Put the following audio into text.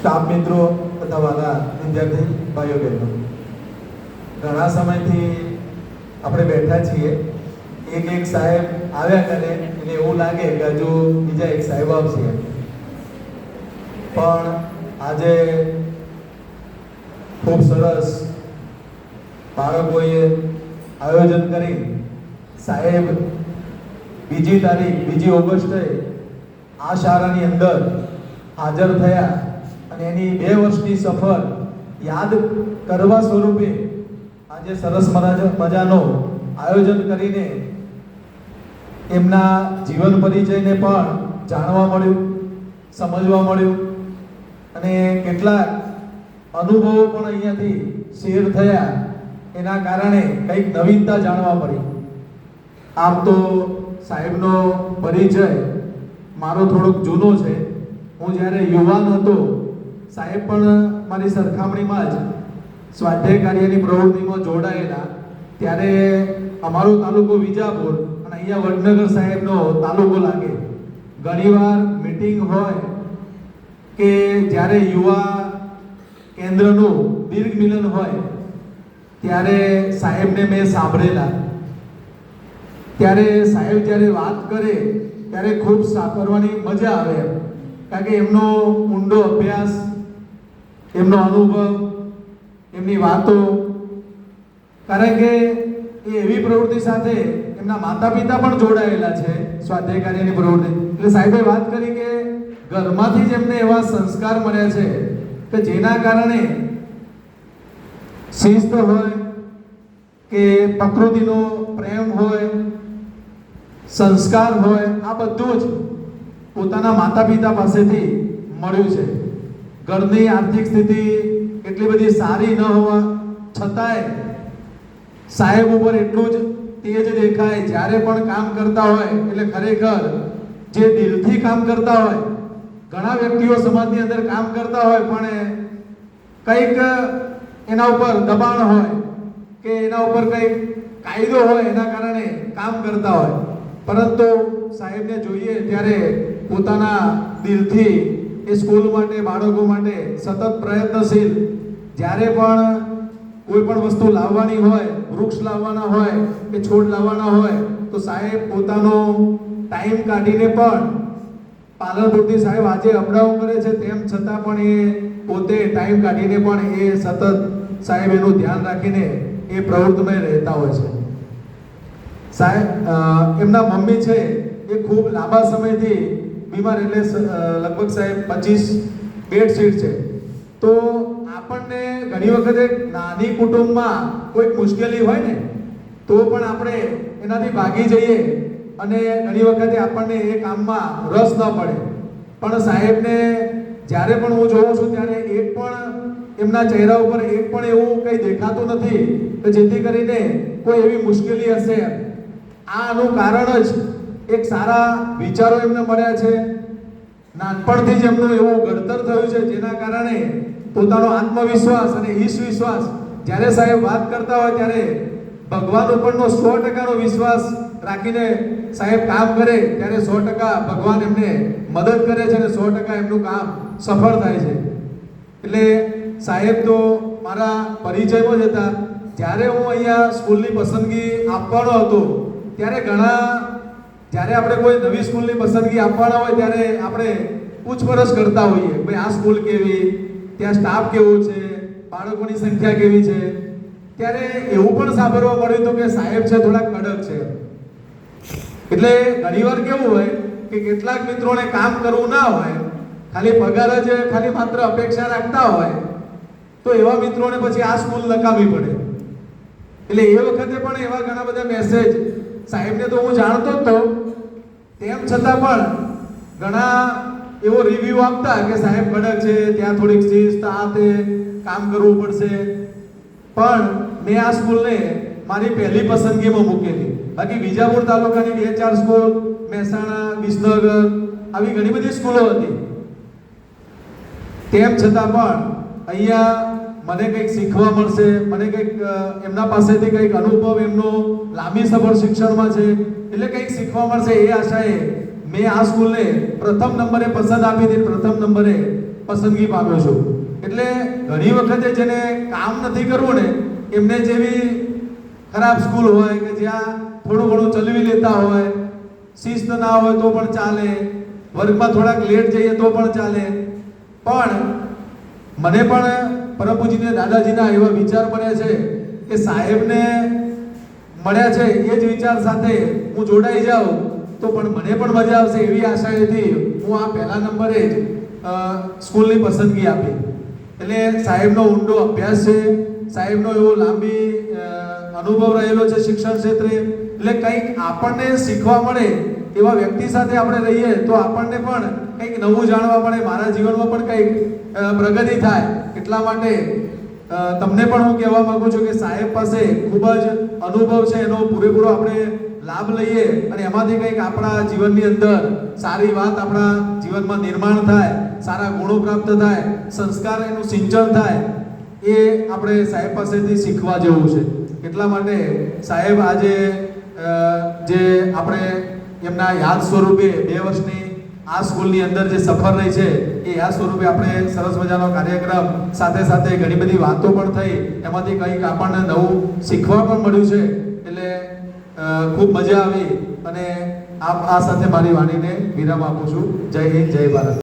Staff મિત્રો તથા વાલા વિદ્યાર્થી ભાઈઓ બહેનો. ઘણા સમયથી આપણે બેઠા છીએ. એક એક સાહેબ આવ્યા કરે એટલે એવું લાગે કે હજુ બીજા એક સાહેબ આવશે. પણ આજે ખૂબ સરસ બાળકોએ આયોજન કરી. સાહેબ, બીજી તારીખ, બીજી ઓગસ્ટે આ શાળાની અંદર હાજર થયા. એની બે વર્ષની સફર યાદ કરવા સ્વરૂપે આજે સરસ મજા- મજાનો આયોજન કરીને એમના જીવન પરિચયને પણ જાણવા મળ્યું, સમજવા મળ્યું અને કેટલાક અનુભવો પણ અહીંયાથી શેર થયા એના કારણે કંઈક નવીનતા જાણવા મળી. આમ તો સાહેબનો પરિચય મારો થોડોક જૂનો છે. હું જ્યારે યુવાન હતો સાહેબ, પણ મારી સરખામણીમાં જ સ્વાધ્યાય કાર્યની પ્રવૃત્તિમાં જોડાયેલા, ત્યારે અમારો તાલુકો વિજાપુર અને અહીંયા વડનગર સાહેબનો તાલુકો લાગે. ઘણીવાર મીટિંગ હોય કે જ્યારે યુવા કેન્દ્રનું દીર્ઘ મિલન હોય, ત્યારે સાહેબને મેં સાંભળેલા. ત્યારે સાહેબ જ્યારે વાત કરે, ત્યારે ખૂબ સાંભળવાની મજા આવે કારણ કે એમનો ઊંડો અભ્યાસ એમનો અનુભવ, એમની વાતો. કારણ કે એ એવી પ્રવૃત્તિ સાથે એમના માતા પિતા પણ જોડાયેલા છે સ્વાધ્યાય કાર્યની પ્રવૃત્તિ. એટલે સાહેબે વાત કરી કે ઘરમાંથી જ એમને એવા સંસ્કાર મળ્યા છે કે જેના કારણે શિસ્ત હોય, કે પ્રકૃતિનો પ્રેમ હોય, સંસ્કાર હોય, આ બધું જ પોતાના માતા પિતા પાસેથી મળ્યું છે. ઘરની આર્થિક સ્થિતિ એટલી બધી સારી ન હોવા છતાંય સાહેબ ઉપર એટલું જ તેજ દેખાય જ્યારે પણ કામ કરતા હોય, એટલે ખરેખર જે દિલથી કામ કરતા હોય, ઘણા વ્યક્તિઓ સમાજની અંદર કામ કરતા હોય, પણ કંઈક એના ઉપર દબાણ હોય કે એના ઉપર કંઈક કાયદો હોય, એના કારણે કામ કરતા હોય. પરંતુ સાહેબને જોઈએ ત્યારે પોતાના દિલથી એ સ્કૂલ માટે, બાળકો માટે સતત પ્રયત્નશીલ. જ્યારે પણ કોઈ પણ વસ્તુ લાવવાની હોય, વૃક્ષ લાવવાના હોય કે છોડ લાવવાના હોય, તો સાહેબ પોતાનો ટાઈમ કાઢીને પણ પાલનપુરથી સાહેબ આજે અપડાઉન કરે છે, તેમ છતાં પણ એ પોતે ટાઈમ કાઢીને પણ એ સતત સાહેબ એનું ધ્યાન રાખીને એ પ્રવૃત્તિમાં રહેતા હોય છે. સાહેબ એમના મમ્મી છે એ ખૂબ લાંબા સમયથી બીમાર એટલે લગભગ સાહેબ પચીસ બેડ સીટ છે. તો આપણને ઘણી વખતે નાની કુટુંબમાં કોઈક મુશ્કેલી હોય ને, તો પણ આપણે એનાથી ભાગી જઈએ અને ઘણી વખતે આપણને એ કામમાં રસ ન પડે. પણ સાહેબને જ્યારે પણ હું જોઉં છું ત્યારે એક પણ એમના ચહેરા ઉપર એક પણ એવું કંઈ દેખાતું નથી કે જેથી કરીને કોઈ એવી મુશ્કેલી હશે. આનું કારણ જ એક સારા વિચારો એમને મળ્યા છે. નાનપણથી જ એમનું એવું ઘડતર થયું છે, જેના કારણે પોતાનો આત્મવિશ્વાસ અને ઈશ વિશ્વાસ જ્યારે સાહેબ વાત કરતા હોય ત્યારે ભગવાન ઉપરનો સો ટકાનો વિશ્વાસ રાખીને સાહેબ કામ કરે, ત્યારે સો ટકા ભગવાન એમને મદદ કરે છે અને સો ટકા એમનું કામ સફળ થાય છે. એટલે સાહેબ તો મારા પરિચયમાં જ હતા. જ્યારે હું અહીંયા સ્કૂલની પસંદગી આપવાનો હતો, ત્યારે ઘણા જ્યારે આપણે કોઈ નવી સ્કૂલની પસંદગી આપવાના હોય ત્યારે આપણે પૂછપરછ કરતા હોઈએ, ભાઈ, આ સ્કૂલ કેવી? ત્યાં સ્ટાફ કેવો છે? બાળકોની સંખ્યા કેવી છે? ત્યારે એવું પણ સાંભળવા મળ્યું હતું કે સાહેબ છે થોડા કડક છે. એટલે ઘણીવાર કેવું હોય કે કેટલાક મિત્રોને કામ કરવું ના હોય, ખાલી પગાર જ ખાલી માત્ર અપેક્ષા રાખતા હોય, તો એવા મિત્રોને પછી આ સ્કૂલ નકામી પડે. એટલે એ વખતે પણ એવા ઘણા બધા મેસેજ સાહેબને તો હું જાણતો જ તો. તેમ છતાં પણ ઘણા એવો રિવ્યુ આપતા કે સાહેબ કડક છે, ત્યાં થોડીક શિસ્ત આ તે કામ કરવું પડશે. પણ મેં આ સ્કૂલને મારી પહેલી પસંદગીમાં મૂકેલી. બાકી વિજાપુર તાલુકાની બે ચાર સ્કૂલ, મહેસાણા, વિસનગર, આવી ઘણી બધી સ્કૂલો હતી. તેમ છતાં પણ અહીંયા મને કંઈક શીખવા મળશે, મને કંઈક એમના પાસેથી કંઈક અનુભવ, એમનો લાંબી સફળ શિક્ષણમાં છે, એટલે કંઈક શીખવા મળશે એ આશાએ મેં આ સ્કૂલને પ્રથમ નંબરે પસંદ આપી હતી, પ્રથમ નંબરે પસંદગી પામ્યો છું. એટલે ઘણી વખતે જેને કામ નથી કરવું ને, એમને જેવી ખરાબ સ્કૂલ હોય કે જ્યાં થોડું ઘણું ચલવી લેતા હોય, શિસ્ત ના હોય તો પણ ચાલે, વર્ગમાં થોડાક લેટ જઈએ તો પણ ચાલે. પણ મને પણ પરમ દાદાજીના એવા વિચાર બન્યા છે કે સાહેબને મળ્યા છે એ જ વિચાર સાથે હું જોડાઈ જાઉં તો પણ મને પણ મજા આવશે એવી આશાએથી હું આ પહેલા નંબરે જ સ્કૂલની પસંદગી આપી. એટલે સાહેબનો ઊંડો અભ્યાસ છે, સાહેબનો એવો લાંબી અનુભવ રહેલો છે શિક્ષણ ક્ષેત્રે. એટલે કંઈક આપણને શીખવા મળે એવા વ્યક્તિ સાથે આપણે રહીએ તો આપણને પણ કંઈક નવું જાણવા મળે, મારા જીવનમાં પણ કંઈક પ્રગતિ થાય. એટલા માટે તમને પણ હું કહેવા માંગુ છું કે સાહેબ પાસે ખૂબ જ અનુભવ છે, એનો પૂરેપૂરો આપણે લાભ લઈએ અને એમાંથી કંઈક આપણા જીવનની અંદર સારી વાત આપણા જીવનમાં નિર્માણ થાય, સારા ગુણો પ્રાપ્ત થાય, સંસ્કાર એનું સિંચન થાય, એ આપણે સાહેબ પાસેથી શીખવા જેવું છે. એટલા માટે સાહેબ આજે જે આપણે એમના યાદ સ્વરૂપે બે વર્ષની આ સ્કૂલની અંદર જે સફર રહી છે, એ યાદ સ્વરૂપે આપણે સરસ મજાનો કાર્યક્રમ સાથે સાથે ઘણી બધી વાતો પણ થઈ. એમાંથી કંઈક આપણને નવું શીખવા પણ મળ્યું છે. એટલે ખૂબ મજા આવી અને આપ આ સાથે મારી વાણીને વિરામ આપું છું. જય હિન્દ, જય ભારત.